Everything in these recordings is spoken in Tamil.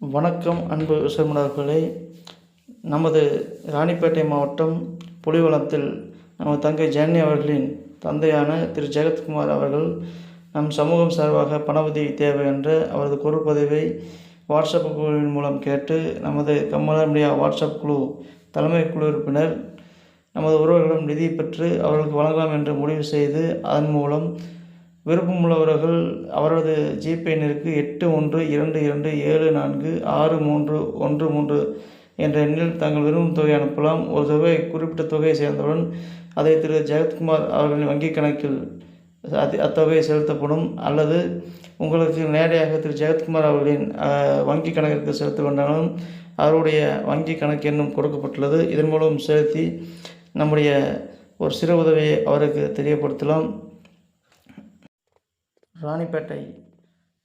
வணக்கம் அன்பு விவசாயமாளர்களே நமது ராணிப்பேட்டை மாவட்டம் புலிவளத்தில் நமது தங்கை ஜானி அவர்களின் தந்தையான திரு. ஜெகத்குமார் அவர்கள் நம் சமூகம் சார்பாக பண உதவி தேவை என்ற அவரது குரல் வாட்ஸ்அப் குழுவின் மூலம் கேட்டு நமது கமலா மீடியா வாட்ஸ்அப் குழு தலைமை குழு உறுப்பினர் நமது உறவுகளிடம் நிதி பெற்று அவர்களுக்கு வழங்கலாம் என்று முடிவு செய்து அதன் மூலம் விருப்பமுள்ளவர்கள் அவரது ஜிபே எண்ணிற்கு எட்டு ஒன்று இரண்டு இரண்டு ஏழு நான்கு ஆறு மூன்று ஒன்று மூன்று என்ற எண்ணில் தங்கள் விரும்பும் தொகை அனுப்பலாம். ஒரு தொகை குறிப்பிட்ட தொகையை சேர்ந்தவுடன் அதை திரு. ஜெகத்குமார் அவர்களின் வங்கிக் கணக்கில் அது அத்தொகை செலுத்தப்படும். அல்லது உங்களுக்கு நேரடியாக திரு. ஜெகத்குமார் அவர்களின் வங்கி கணக்கிற்கு செலுத்த வேண்டாலும் அவருடைய வங்கி கணக்கு எண்ணும் கொடுக்கப்பட்டுள்ளது. இதன் மூலம் செலுத்தி நம்முடைய ஒரு சிறு உதவியை அவருக்கு தெரியப்படுத்தலாம். ராணிப்பேட்டை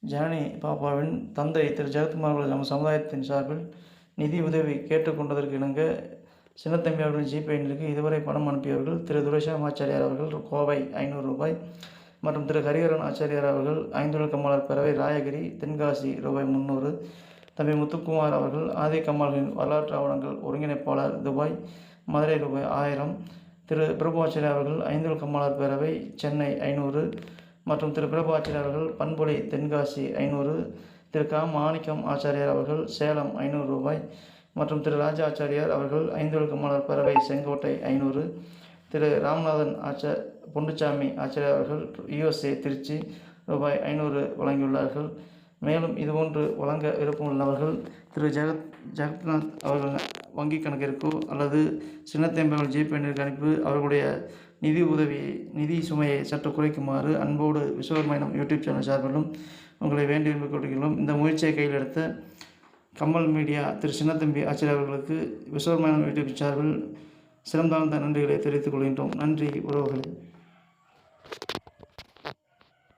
ஜனனி பாப்பாவின் தந்தை திரு ஜெகத்குமார் அவர்கள் நம்ம சமுதாயத்தின் சார்பில் நிதி உதவி கேட்டுக்கொண்டதற்கு இணங்க சின்னத்தம்பி அவர்களின் ஜிபே எண்ணிற்கு இதுவரை பணம் அனுப்பியவர்கள் திரு துரைசாமி ஆச்சாரியார் அவர்கள் கோவை ஐநூறு ரூபாய் மற்றும் திரு ஹரிஹரன் ஆச்சாரியார் அவர்கள் ஐந்துல கமலர் பேரவை ராயகிரி தென்காசி ரூபாய் முந்நூறு தம்பி முத்துக்குமார் அவர்கள் ஆதி கமல்களின் வரலாற்று ஆவணங்கள் ஒருங்கிணைப்பாளர் துபாய் மதுரை ரூபாய் ஆயிரம் திரு பிரபு ஆச்சாரியார் அவர்கள் ஐந்துல கமலர் பேரவை சென்னை ஐநூறு மற்றும் திரு பிரபு ஆச்சாரியார் அவர்கள் பண்பொழி தென்காசி ஐநூறு திரு க. மாணிக்கம் ஆச்சாரியார் அவர்கள் சேலம் ஐநூறு ரூபாய் மற்றும் திரு ராஜா ஆச்சாரியார் அவர்கள் ஐந்து மலர் பறவை செங்கோட்டை ஐநூறு திரு ராமநாதன் ஆச்சா பொண்டுச்சாமி ஆச்சாரியார் அவர்கள் யுஎஸ்ஏ திருச்சி ரூபாய் ஐநூறு வழங்கியுள்ளார்கள். மேலும் இதுபோன்று வழங்க விருப்பமுள்ளவர்கள் திரு ஜெகத் ஜெகத்நாத் அவர்கள் வங்கி கணக்கிற்கோ அல்லது சின்னத்தேம்பர்கள் ஜிபே அனுப்பி அவர்களுடைய நிதி உதவியை நிதி சுமையை சற்று குறைக்குமாறு அன்போடு விஸ்வகர்மயம் யூடியூப் சேனல் சார்பிலும் உங்களை வேண்டி விரும்பிக் கொள்கிறோம் இந்த முயற்சியை கையில் எடுத்த கமல் மீடியா திரு சின்னத்தம்பி ஆச்சாரிய அவர்களுக்கு விஸ்வகர்மயம் யூடியூப் சார்பில் சிறந்தாழ்ந்த நன்றிகளை தெரிவித்துக் கொள்கின்றோம். நன்றி உறவுகளே.